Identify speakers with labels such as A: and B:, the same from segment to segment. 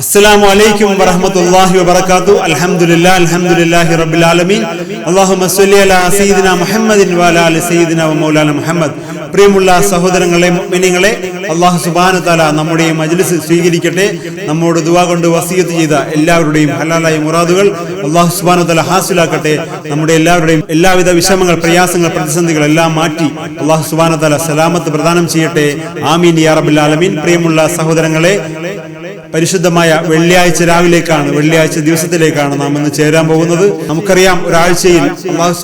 A: അസ്സലാമു അലൈക്കും വറഹ്മത്തുള്ളാഹി വബറകാതു. അൽഹംദുലില്ലാഹി അൽഹംദുലില്ലാഹി റബ്ബിൽ ആലമീൻ അല്ലാഹുമ്മ സ്വല്ലി അലാ സയ്യിദിന മുഹമ്മദിൻ വഅലാ ആലി സയ്യിദിന വമൗലാന മൗലാന മുഹമ്മദ്. പ്രിയമുള്ള സഹോദരങ്ങളെ മുഅ്മിനീങ്ങളെ അല്ലാഹു സുബ്ഹാനഹു വതആല നമ്മുടെ ഈ മജ്ലിസ് സ്വീകരിക്കട്ടെ. നമ്മോട് ദുആ കൊണ്ട് വസിയത്ത് ചെയ്ത എല്ലാവരുടെയും ഹലാലായ മുറാദുകൾ അല്ലാഹു സുബ്ഹാനഹു വതആല ഹാസിലാക്കട്ടെ. നമ്മുടെ എല്ലാവരുടെയും എല്ലാവിധ വിഷമങ്ങൾ പ്രയാസങ്ങൾ പ്രതിസന്ധികൾ എല്ലാം മാറ്റി അല്ലാഹു സുബ്ഹാനഹു വതആല സലാമത്ത് പ്രദാനം ചെയ്യട്ടെ. ആമീൻ യാ റബ്ബിൽ ആലമീൻ. പ്രിയമുള്ള സഹോദരങ്ങളെ പരിശുദ്ധമായ വെള്ളിയാഴ്ച രാവിലേക്കാണ് വെള്ളിയാഴ്ച ദിവസത്തിലേക്കാണ് നാം ഇന്ന് ചേരാൻ പോകുന്നത്. നമുക്കറിയാം ഒരാഴ്ചയിൽ അള്ളാഹു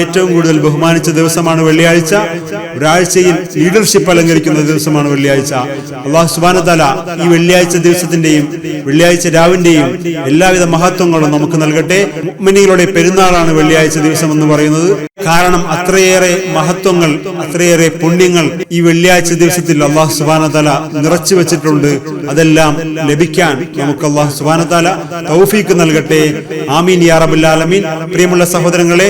A: ഏറ്റവും കൂടുതൽ ബഹുമാനിച്ച ദിവസമാണ് വെള്ളിയാഴ്ച. ഒരാഴ്ചയിൽ ലീഡർഷിപ്പ് അലങ്കരിക്കുന്ന ദിവസമാണ് വെള്ളിയാഴ്ച. അള്ളാഹു സുബാനത്തല ഈ വെള്ളിയാഴ്ച ദിവസത്തിന്റെയും വെള്ളിയാഴ്ച രാവിന്റെയും എല്ലാവിധ മഹത്വങ്ങളും നമുക്ക് നൽകട്ടെ. മുഅ്മിനീങ്ങളുടെ പെരുന്നാളാണ് വെള്ളിയാഴ്ച ദിവസം എന്ന് പറയുന്നത്. കാരണം അത്രയേറെ മഹത്വങ്ങൾ അത്രയേറെ പുണ്യങ്ങൾ ഈ വെള്ളിയാഴ്ച ദിവസത്തിൽ അള്ളാഹു സുബാനത്തല നിറച്ചു വെച്ചിട്ടുണ്ട്. അതെല്ലാം ലഭിക്കാൻ നമുക്ക് അള്ളാഹു സുബാനത്താല തൗഫീക്ക് നൽകട്ടെ. ആമീൻ യാ ആലമീൻ. പ്രിയമുള്ള സഹോദരങ്ങളെ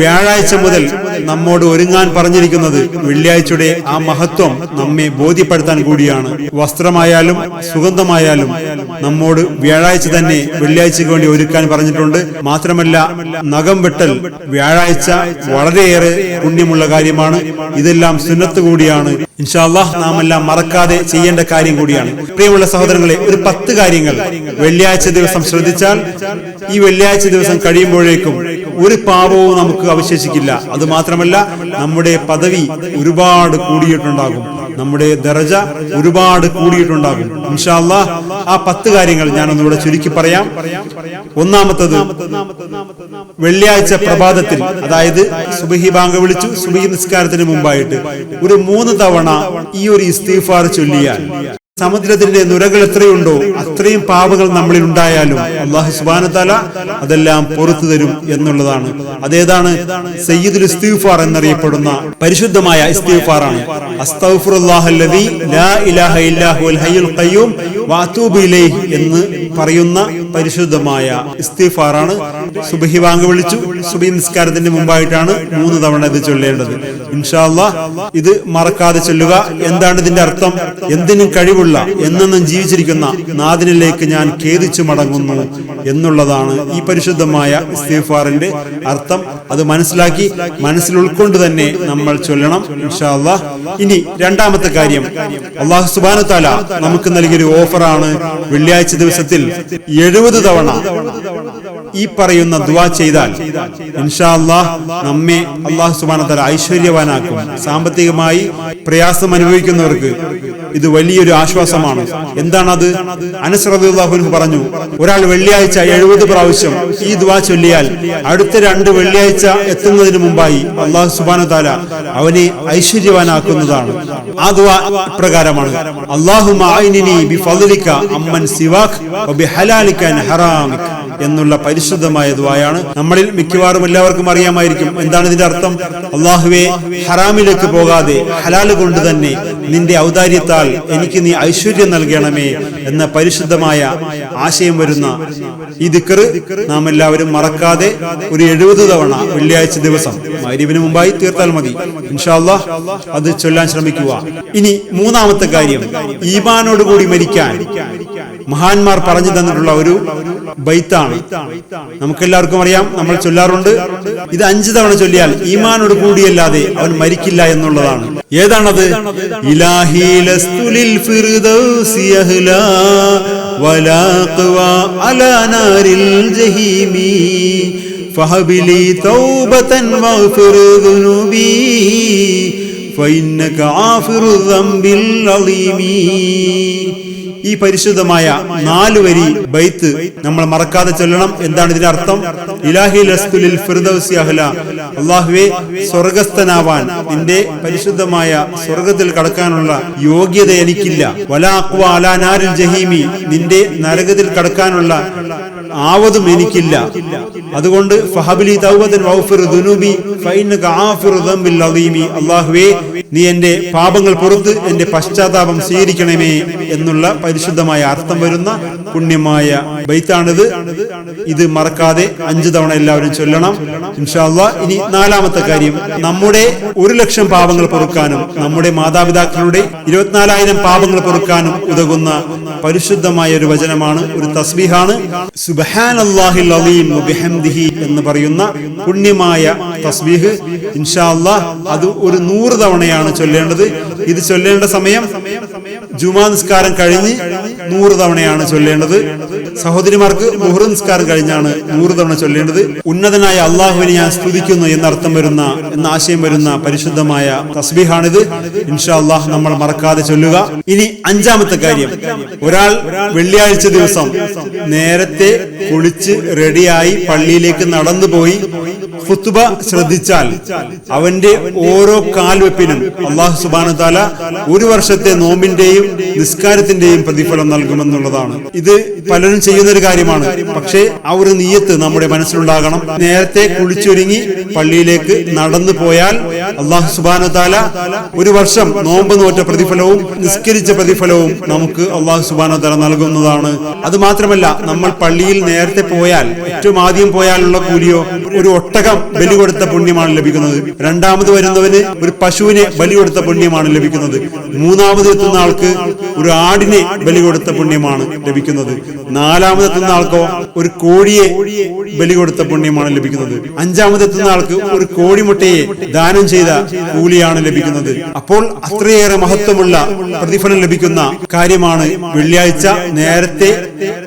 A: വ്യാഴാഴ്ച മുതൽ നമ്മോട് ഒരുങ്ങാൻ പറഞ്ഞിരിക്കുന്നത് വെള്ളിയാഴ്ചയുടെ ആ മഹത്വം നമ്മെ ബോധ്യപ്പെടുത്താൻ കൂടിയാണ്. വസ്ത്രമായാലും സുഗന്ധമായാലും നമ്മോട് വ്യാഴാഴ്ച തന്നെ വെള്ളിയാഴ്ചക്ക് വേണ്ടി ഒരുക്കാൻ പറഞ്ഞിട്ടുണ്ട്. മാത്രമല്ല നഖം വെട്ടൽ വ്യാഴാഴ്ച വളരെയേറെ പുണ്യമുള്ള കാര്യമാണ്. ഇതെല്ലാം സുന്നത്ത് കൂടിയാണ്. ഇൻഷാല്ലാഹ് നാം എല്ലാം മറക്കാതെ ചെയ്യേണ്ട കാര്യം കൂടിയാണ്. പ്രിയമുള്ള സഹോദരങ്ങളെ ഒരു പത്ത് കാര്യങ്ങൾ. വെള്ളിയാഴ്ച ദിവസം ശ്രദ്ധിച്ചാൽ ഈ വെള്ളിയാഴ്ച ദിവസം കഴിയുമ്പോഴേക്കും ഒരു പാപവും നമുക്ക് അവശേഷിക്കില്ല. അത് മാത്രമല്ല നമ്മുടെ പദവി ഒരുപാട് കൂടിയിട്ടുണ്ടാകും. നമ്മുടെ ദർജ ഒരുപാട് കൂടിയിട്ടുണ്ടാകും. ഇൻഷാല്ലാ ആ പത്ത് കാര്യങ്ങൾ ഞാൻ ഒന്നുകൂടെ ചുരുക്കി പറയാം. ഒന്നാമത്തത് വെള്ളിയാഴ്ച പ്രഭാതത്തിൽ അതായത് സുബഹി ബാങ്ക് വിളിച്ചു സുബഹി നിസ്കാരത്തിന് മുമ്പായിട്ട് ഒരു മൂന്ന് തവണ ഈ ഒരു ഇസ്തീഫാർ ചൊല്ലിയാൽ സമുദ്രത്തിന്റെ നുരകൾ എത്രയുണ്ടോ അത്രയും പാപങ്ങൾ നമ്മളിൽ ഉണ്ടായാലും അള്ളാഹു സുബാനത്താല അതെല്ലാം പുറത്തു തരും എന്നുള്ളതാണ്. അതേതാണ് സയ്യിദുൽ ഇസ്തീഫാർ എന്നറിയപ്പെടുന്ന പരിശുദ്ധമായ ഇസ്തീഫാറാണ് എന്ന് പറയുന്ന പരിശുദ്ധമായ ഇസ്തീഫാറാണ് സുബഹി വാങ്ക് വിളിച്ചു. സുബി നിസ്കാരത്തിന്റെ മുമ്പായിട്ടാണ് മൂന്ന് തവണ ഇത് ചൊല്ലേണ്ടത്. ഇൻഷാ അല്ലാഹ് ഇത് മറക്കാതെ ചൊല്ലുക. എന്താണ് ഇതിന്റെ അർത്ഥം? എന്തിനും കഴിവുള്ള എന്നെന്നും ജീവിച്ചിരിക്കുന്ന നാദിനിലേക്ക് ഞാൻ ഖേദിച്ചു മടങ്ങുന്നു എന്നുള്ളതാണ് ഈ പരിശുദ്ധമായ ഇസ്തീഫാറിന്റെ അർത്ഥം. അത് മനസ്സിലാക്കി മനസ്സിൽ ഉൾക്കൊണ്ട് തന്നെ നമ്മൾ ചൊല്ലണം ഇൻഷാ അല്ലാഹ് ഇനി രണ്ടാമത്തെ കാര്യം. അള്ളാഹു സുബാനു താല നമുക്ക് നൽകിയൊരു ഓഫറാണ് വെള്ളിയാഴ്ച ദിവസത്തിൽ എഴുപത് തവണ ഈ പറയുന്ന ദുവാ ചെയ്താൽ ഇൻഷാ അള്ളാഹ് നമ്മെ അള്ളാഹു സുബാന ഐശ്വര്യവാനാക്കും. സാമ്പത്തികമായി പ്രയാസം അനുഭവിക്കുന്നവർക്ക് ഇത് വലിയൊരു ആശ്വാസമാണ്. എന്താണത്? അനസ്രദുല്ലാഹുനു പറഞ്ഞു ഒരാൾ വെള്ളിയാഴ്ച എഴുപത് പ്രാവശ്യം ഈ ദുവാ ചൊല്ലിയാൽ അടുത്ത രണ്ട് വെള്ളിയാഴ്ച എത്തുന്നതിന് മുമ്പായി അള്ളാഹു സുബാന താല അവനെ ഐശ്വര്യവാനാക്കുന്നതാണ്. ആ ദുവാ പ്രകാരമാണ് അള്ളാഹു അമ്മൻ സിവാഖ് ഹറാമിക്. എന്നുള്ള പരിശുദ്ധമായ ദുആയാണ് നമ്മളിൽ മിക്കവാറും എല്ലാവർക്കും അറിയാമായിരിക്കും. എന്താണ് ഇതിന്റെ അർത്ഥം? അള്ളാഹുവെ ഹറാമിലേക്ക് പോകാതെ ഹലാൽ കൊണ്ട് തന്നെ നിന്റെ ഔദാര്യത്താൽ എനിക്ക് നീ ഐശ്വര്യം നൽകണമേ എന്ന പരിശുദ്ധമായ ആശയം വരുന്ന ഈ ദിക്കറ് നാം എല്ലാവരും മറക്കാതെ ഒരു എഴുപത് തവണ വെള്ളിയാഴ്ച ദിവസം മൈരീവിന് മുമ്പായി തീർത്താൽ മതി. ഇൻഷാല്ലാ അത് ചൊല്ലാൻ ശ്രമിക്കുക. ഇനി മൂന്നാമത്തെ കാര്യം ഈമാനോടുകൂടി മരിക്കാൻ. മഹാന്മാർ പറഞ്ഞു തന്നിട്ടുള്ള ഒരു ബൈത്താണ്. നമുക്കെല്ലാവർക്കും അറിയാം നമ്മൾ ചൊല്ലാറുണ്ട്. ഇത് അഞ്ചു തവണ ചൊല്ലിയാൽ ഈമാനോട് കൂടിയല്ലാതെ അവൻ മരിക്കില്ല എന്നുള്ളതാണ്. ഏതാണത്? ഇലാഹി ലസ്തുലിൽ ഫിർദൗസി അഹ്ലാ വലാ ഖ്വാ അലാ നാരിൽ ജഹീമി ഫഹബിലി തൗബതൻ വഗ്ഫിർ ദുനൂബി ഫഇന്നക ആഫിറു ദംബിൽ അളീമി ഈ പരിശുദ്ധമായ നാല് വരി ബൈത്ത് നമ്മൾ മറക്കാതെ ചൊല്ലണം എന്താണ് ഇതിന്റെ അർത്ഥം? ഇലാഹി ലസ്തുലിൽ അഹ്ല. അള്ളാഹുവെ സ്വർഗസ്ഥനാവാൻ നിന്റെ പരിശുദ്ധമായ സ്വർഗത്തിൽ കടക്കാനുള്ള യോഗ്യത എനിക്കില്ല. വല അക്വ നാരിൽ ജഹീമി നിന്റെ നരകത്തിൽ കടക്കാനുള്ള ആവതും എനിക്കില്ല. അതുകൊണ്ട് ഫഹബിലി തൗബതൻ അല്ലാഹുവേ നീ എന്റെ പാപങ്ങൾ പുറത്ത് എന്റെ പശ്ചാത്താപം സ്വീകരിക്കണമേ എന്നുള്ള പരിശുദ്ധമായ അർത്ഥം വരുന്ന പുണ്യമായ ബൈത്താണിത്. ഇത് മറക്കാതെ അഞ്ചു തവണ എല്ലാവരും ചൊല്ലണം. ഇൻഷാല്ല ഇനി നാലാമത്തെ കാര്യം. നമ്മുടെ ഒരു ലക്ഷം പാപങ്ങൾ പൊറുക്കാനും നമ്മുടെ മാതാപിതാക്കളുടെ ഇരുപത്തിനാലായിരം പാപങ്ങൾ പൊറുക്കാനും ഉതകുന്ന പരിശുദ്ധമായ ഒരു വചനമാണ് ഒരു തസ്ബീഹാണ്. അലീം ബിഹംദിഹി എന്ന് പറയുന്ന പുണ്യമായ തസ്ബീഹ്. ഇൻഷാ അല്ലാഹ് അത് ഒരു നൂറ് തവണയാണ് ചൊല്ലേണ്ടത്. ഇത് ചൊല്ലേണ്ട സമയം ജുമാ നിസ്കാരം കഴിഞ്ഞ് നൂറ് തവണയാണ് ചൊല്ലേണ്ടത്. സഹോദരിമാർക്ക് മുഹർ നിസ്കാരം കഴിഞ്ഞാണ് നൂറ് തവണ ചൊല്ലേണ്ടത്. ഉന്നതനായ അള്ളാഹുവിനെ ഞാൻ സ്തുതിക്കുന്നു എന്നർത്ഥം വരുന്ന എന്ന ആശയം വരുന്ന പരിശുദ്ധമായ തസ്ബീഹാണിത്. ഇൻഷാ അള്ളാഹ് നമ്മൾ മറക്കാതെ ചൊല്ലുക. ഇനി അഞ്ചാമത്തെ കാര്യം. ഒരാൾ വെള്ളിയാഴ്ച ദിവസം നേരത്തെ കുളിച്ച് റെഡിയായി പള്ളിയിലേക്ക് നടന്നു പോയി ഫുത്തുബ ശ്രദ്ധിച്ചാൽ അവന്റെ ഓരോ കാൽവെപ്പിനും അള്ളാഹു സുബാന താല ഒരു വർഷത്തെ നോമ്പിന്റെയും നിസ്കാരത്തിന്റെയും പ്രതിഫലം നൽകുമെന്നുള്ളതാണ്. ഇത് പലരും ചെയ്യുന്ന ഒരു കാര്യമാണ്. പക്ഷേ ആ ഒരു നീയത്ത് നമ്മുടെ മനസ്സിലുണ്ടാകണം. നേരത്തെ കുളിച്ചൊരുങ്ങി പള്ളിയിലേക്ക് നടന്നു പോയാൽ അള്ളാഹു സുബാന താല ഒരു വർഷം നോമ്പ് നോറ്റ പ്രതിഫലവും നിസ്കരിച്ച പ്രതിഫലവും നമുക്ക് അള്ളാഹു സുബാന താല നൽകുന്നതാണ്. അത് മാത്രമല്ല നമ്മൾ പള്ളിയിൽ നേരത്തെ പോയാൽ ഏറ്റവും ആദ്യം പോയാലുള്ള കൂലിയോ ഒരു ഒട്ടകം ബലി കൊടുത്ത പുണ്യമാണ് ലഭിക്കുന്നത്. രണ്ടാമത് വരുന്നവന് ഒരു പശുവിനെ ബലി കൊടുത്ത പുണ്യമാണ് ലഭിക്കുന്നത്. മൂന്നാമത് എത്തുന്ന ആൾക്ക് നാൾ ഒരു ആടിനെ ബലി കൊടുത്ത പുണ്യമാണ് ലഭിക്കുന്നത്. നാലാമതെത്തുന്ന ആൾക്കോ ഒരു കോഴിയെ ബലി കൊടുത്ത പുണ്യമാണ് ലഭിക്കുന്നത്. അഞ്ചാമതെത്തുന്ന ആൾക്ക് ഒരു കോഴിമുട്ടയെ ദാനം ചെയ്ത കൂലിയാണ് ലഭിക്കുന്നത്. അപ്പോൾ അത്രയേറെ മഹത്വമുള്ള പ്രതിഫലം ലഭിക്കുന്ന കാര്യമാണ് വെള്ളിയാഴ്ച നേരത്തെ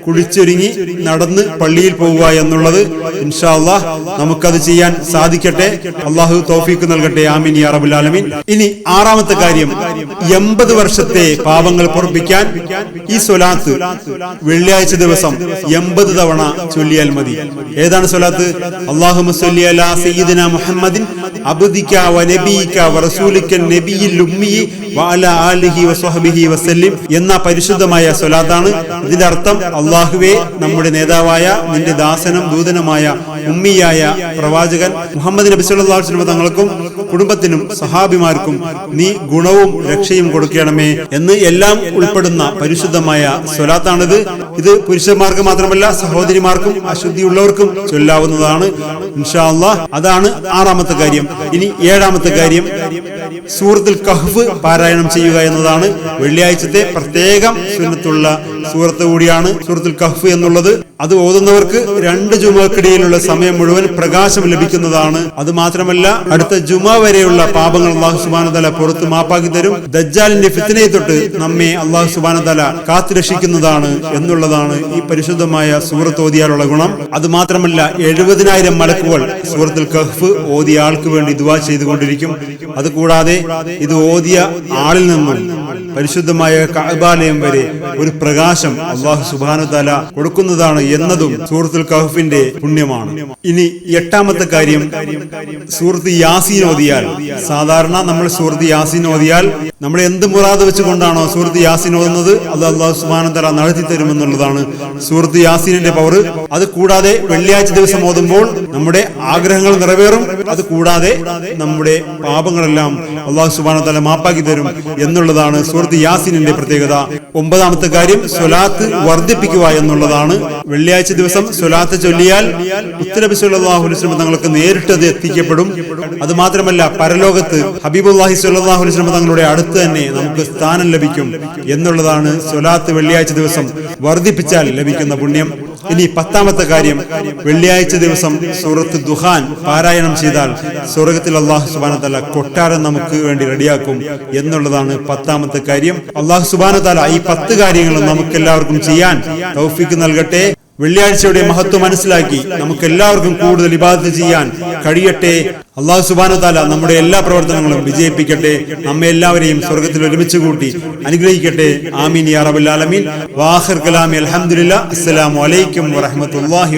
A: കുളിച്ചൊരുങ്ങി നടന്ന് പള്ളിയിൽ പോവുക എന്നുള്ളത്. ഇൻഷാല്ലാ നമുക്കത് ചെയ്യാൻ സാധിക്കട്ടെ. അള്ളാഹു തോഫീക്ക് നൽകട്ടെ. ആമീൻ യാ റബ്ബുൽ ആലമീൻ. ഇനി ആറാമത്തെ കാര്യം. എൺപത് വർഷത്തെ പാപങ്ങൾ പൊറപ്പിക്കാൻ ഈ സ്വലാത്ത് വെള്ളിയാഴ്ച ദിവസം എൺപത് തവണ ചൊല്ലിയാൽ മതി. ഏതാണ് സ്വലാത്ത്? അള്ളാഹു മുഹമ്മദിൻ വ വ നബിയിൽ ആലിഹി എന്ന പരിശുദ്ധമായ സ്വലാത്താണ്. ഇതിന്റെ അർത്ഥം അള്ളാഹുവേ നമ്മുടെ നേതാവായ നിന്റെ ദാസനും ദൂതനുമായ ഉമ്മിയായ പ്രവാചകൻ മുഹമ്മദ് നബി അലൈഹി വസല്ലം തങ്ങൾക്കും കുടുംബത്തിനും സഹാബിമാർക്കും നീ ഗുണവും രക്ഷയും കൊടുക്കണമേ എന്ന് എല്ലാം ഉൾപ്പെടുന്ന പരിശുദ്ധമായ സ്വലാത്താണിത്. ഇത് പുരുഷന്മാർക്ക് മാത്രമല്ല സഹോദരിമാർക്കും അശുദ്ധിയുള്ളവർക്കും ചൊല്ലാവുന്നതാണ്. അതാണ് ആറാമത്തെ കാര്യം. ഇനി ഏഴാമത്തെ കാര്യം സൂറത്തുൽ കഹ്ഫ് പാരായണം ചെയ്യുക എന്നതാണ്. വെള്ളിയാഴ്ചത്തെ പ്രത്യേകം സുന്നത്തുള്ള സൂറത്ത് കൂടിയാണ് സൂറത്തുൽ കഹ്ഫ് എന്നുള്ളത്. അത് ഓതുന്നവർക്ക് രണ്ട് ജുമക്കിടയിലുള്ള സമയം മുഴുവൻ പ്രകാശം ലഭിക്കുന്നതാണ്. അത് മാത്രമല്ല അടുത്ത ജുമ വരെയുള്ള പാപങ്ങൾ അള്ളാഹു സുബാനതല പുറത്ത് മാപ്പാക്കി തരും. ദജ്ജാലിന്റെ ഫിത്തിനെ തൊട്ട് നമ്മെ അള്ളാഹു സുബാനതല കാത്തുരക്ഷിക്കുന്നതാണ് എന്നുള്ളതാണ് ഈ പരിശുദ്ധമായ സൂറത്ത് ഓതിയാലുള്ള ഗുണം. അത് മാത്രമല്ല എഴുപതിനായിരം മലക്കുകൾ സൂറത്തുൽ കഹ്ഫ് ഓതിയ ആൾക്ക് വേണ്ടി ദുവാ ചെയ്തുകൊണ്ടിരിക്കും. അതുകൂടാതെ ഇത് ഓതിയ ആളിൽ നിന്നും പരിശുദ്ധമായ കഅബാലയം വരെ ഒരു പ്രകാശം അള്ളാഹു സുബാനു തല കൊടുക്കുന്നതാണ് എന്നതും സൂറത്തുൽ കഹഫിന്റെ പുണ്യമാണ്. ഇനി എട്ടാമത്തെ കാര്യം സൂറത്ത് യാസീൻ ഓതിയാൽ. സാധാരണ നമ്മൾ സൂറത്ത് യാസീൻ ഓതിയാൽ നമ്മൾ എന്ത് മുറാദ് വെച്ചുകൊണ്ടാണോ സൂറത്ത് യാസീൻ ഓതുന്നത്? അത് അള്ളാഹു സുബാനു തല നടത്തി തരുമെന്നുള്ളതാണ് സൂറത്ത് യാസീനിന്റെ പവർ അത് കൂടാതെ വെള്ളിയാഴ്ച ദിവസം ഓതുമ്പോൾ നമ്മുടെ ആഗ്രഹങ്ങൾ നിറവേറും. അത് കൂടാതെ നമ്മുടെ പാപങ്ങളെല്ലാം അള്ളാഹു സുബാന തല മാപ്പാക്കി തരും എന്നുള്ളതാണ് സൂറത്ത് യാസീനിന്റെ പ്രത്യേകത. ഒമ്പതാമത്തെ കാര്യം സ്വലാത്ത് വർദ്ധിപ്പിക്കുക എന്നുള്ളതാണ്. വെള്ളിയാഴ്ച ദിവസം സ്വലാത്ത് ചൊല്ലിയാൽ വസ്ലം തങ്ങൾക്ക് നേരിട്ട് അത് എത്തിക്കപ്പെടും. അത് മാത്രമല്ല പരലോകത്ത് ഹബീബുല്ലാഹി സ്വല്ലാഹു വസ്ലം തങ്ങളുടെ അടുത്ത് തന്നെ നമുക്ക് സ്ഥാനം ലഭിക്കും എന്നുള്ളതാണ് സ്വലാത്ത് വെള്ളിയാഴ്ച ദിവസം വർദ്ധിപ്പിച്ചാൽ ലഭിക്കുന്ന പുണ്യം. ഇനി പത്താമത്തെ കാര്യം വെള്ളിയാഴ്ച ദിവസം സൂറത്ത് ദുഹാൻ പാരായണം ചെയ്താൽ സ്വർഗത്തിൽ അള്ളാഹു സുബാന തല കൊട്ടാരം നമുക്ക് വേണ്ടി റെഡിയാക്കും എന്നുള്ളതാണ് പത്താമത്തെ കാര്യം. അള്ളാഹു സുബാന തല ഈ പത്ത് കാര്യങ്ങളും നമുക്ക് എല്ലാവർക്കും ചെയ്യാൻ തൗഫിക്ക് നൽകട്ടെ. വെള്ളിയാഴ്ചയുടെ മഹത്വം മനസ്സിലാക്കി നമുക്ക് എല്ലാവർക്കും കൂടുതൽ ഇബാദത്ത് ചെയ്യാൻ കഴിയട്ടെ. അള്ളാഹു സുബാനത്താല താല നമ്മുടെ എല്ലാ പ്രവർത്തനങ്ങളും വിജയിപ്പിക്കട്ടെ. നമ്മെ എല്ലാവരെയും സ്വർഗത്തിൽ ഒരുമിച്ച് കൂട്ടി അനുഗ്രഹിക്കട്ടെ. ആമീൻ യാ റബുൽ ആലമീൻ. കലാമി അലഹമുല്ല അസ്സലാമു അലൈക്കും വറഹമത്തല്ലാഹി